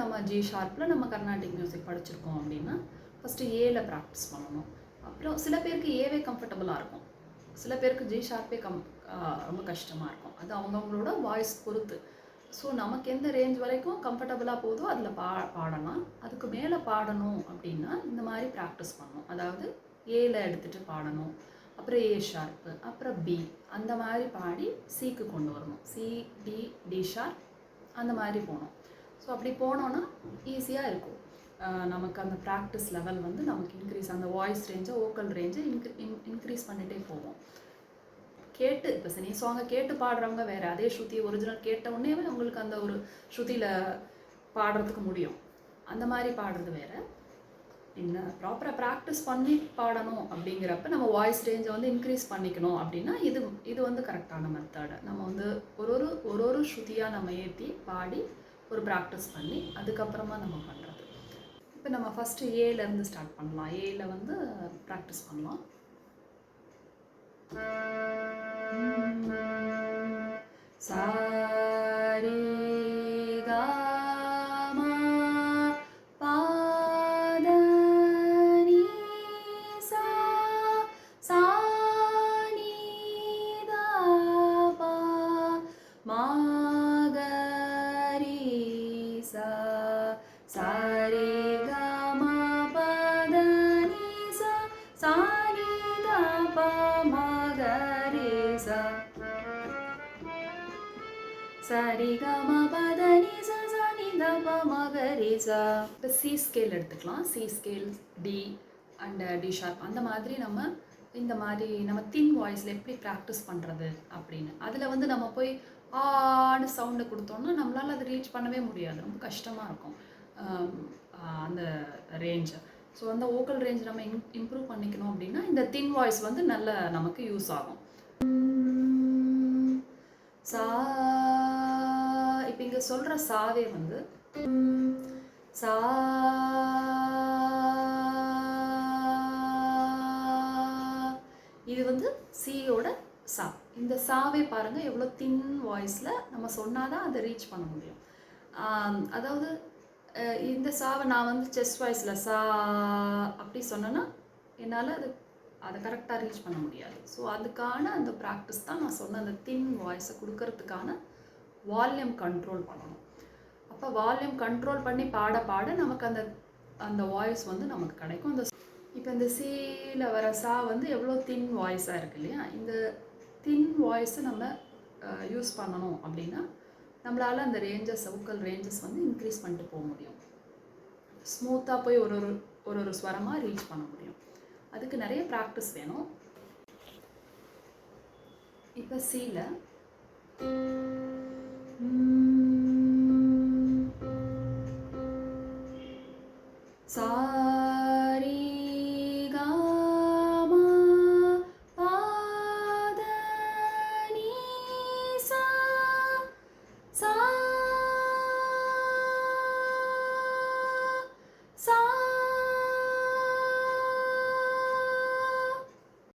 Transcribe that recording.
நம்ம ஜி ஷார்ப்பில் நம்ம கர்நாடிக் மியூசிக் படிச்சிருக்கோம் அப்படின்னா ஃபஸ்ட்டு ஏல ப்ராக்டிஸ் பண்ணணும். அப்புறம் சில பேருக்கு ஏவே கம்ஃபர்டபுளாக இருக்கும். சில பேருக்கு ஜி ஷார்ப்பே கம் ரொம்ப கஷ்டமாக இருக்கும். அது அவங்கவுங்களோட வாய்ஸ் பொறுத்து. ஸோ நமக்கு எந்த ரேஞ்ச் வரைக்கும் கம்ஃபர்டபுளாக போதோ அதில் பா பாடலாம். அதுக்கு மேலே பாடணும் அப்படின்னா இந்த மாதிரி ப்ராக்டிஸ் பண்ணணும். அதாவது ஏல எடுத்துகிட்டு பாடணும். அப்புறம் ஏ ஷார்ப்பு அப்புறம் பி அந்த மாதிரி பாடி சிக்கு கொண்டு வரணும். சி டி டி ஷார்ப் அந்த மாதிரி போகணும். ஸோ அப்படி போனோன்னா ஈஸியாக இருக்கும். நமக்கு அந்த ப்ராக்டிஸ் லெவல் வந்து நமக்கு இன்க்ரீஸ் அந்த வாய்ஸ் ரேஞ்சை ஓக்கல் ரேஞ்சை இன்க்ரி இன்க்ரீஸ் பண்ணிகிட்டே போவோம் கேட்டு இப்போ சினி சாங்கை கேட்டு பாடுறவங்க வேறு அதே ஸ்ருதி ஒரிஜினல் கேட்ட உடனே உங்களுக்கு அந்த ஒரு ஸ்ருதியில் பாடுறதுக்கு முடியும். அந்த மாதிரி பாடுறது வேறு. என்ன ப்ராப்பராக ப்ராக்டிஸ் பண்ணி பாடணும் அப்படிங்கிறப்ப நம்ம வாய்ஸ் ரேஞ்சை வந்து இன்க்ரீஸ் பண்ணிக்கணும் அப்படின்னா இது இது வந்து கரெக்டான மெத்தடு நம்ம வந்து ஒரு ஒரு ஒரு ஒரு ஸ்ருதியாக நம்ம ஏற்றி பாடி ஒரு ப்ராக்டிஸ் பண்ணி அதுக்கப்புறமா நம்ம பண்ணுறது இப்போ நம்ம ஃபஸ்ட்டு ஏலேருந்து ஸ்டார்ட் பண்ணலாம். ஏல வந்து ப்ராக்டிஸ் பண்ணலாம். சா சா க நீ சா சா நீ த சா சரி க ம சா சா நீ த சா இப்போ சி ஸ்கேல் எடுத்துக்கலாம். C scale D and D sharp அந்த மாதிரி நம்ம இந்த மாதிரி நம்ம தின் வாய்ஸில் எப்படி ப்ராக்டிஸ் பண்ணுறது அப்படின்னு. அதில் வந்து நம்ம போய் ஆடு சவுண்டு கொடுத்தோம்னா நம்மளால் அதை ரீச் பண்ணவே முடியாது. ரொம்ப கஷ்டமாக இருக்கும். அந்த ரேஞ்சை ஸோ அந்த ஓக்கல் ரேஞ்ச் நம்ம இம் இம்ப்ரூவ் பண்ணிக்கணும் அப்படின்னா இந்த தின் வாய்ஸ் வந்து நல்ல நமக்கு யூஸ் ஆகும். சா இப்போ இங்கே சொல்கிற சாவே வந்து சா இது வந்து சியோட சா. இந்த சாவே பாருங்க எவ்வளோ தின் வாய்ஸில் நம்ம சொன்னாதான் அதை ரீச் பண்ண முடியும். அதாவது இந்த சாவை நான் வந்து செஸ்ட் வாய்ஸில் சா அப்படி சொன்னேன்னா என்னால் அது அதை கரெக்டாக ரீச் பண்ண முடியாது. ஸோ அதுக்கான அந்த ப்ராக்டிஸ் தான் நான் சொன்ன அந்த தின் வாய்ஸை கொடுக்கறதுக்கான வால்யூம் கண்ட்ரோல் பண்ணணும். அப்போ வால்யூம் கண்ட்ரோல் பண்ணி பாட பாட நமக்கு அந்த அந்த வாய்ஸ் வந்து நமக்கு கிடைக்கும். அந்த இப்போ இந்த சீல வர சா வந்து எவ்வளோ தின் வாய்ஸாக இருக்கு இல்லையா? இந்த தின் வாய்ஸை நம்ம யூஸ் பண்ணணும் அப்படின்னா நம்மளால் அந்த ரேஞ்சஸ் வூக்கல் ரேஞ்சஸ் வந்து இன்க்ரீஸ் பண்ணிட்டு போக முடியும். ஸ்மூத்தாக போய் ஒரு ஒரு ஒரு ஒரு ஸ்வரமாக ரீச் பண்ண முடியும். அதுக்கு நிறைய ப்ராக்டிஸ் வேணும். இப்போ சீல சா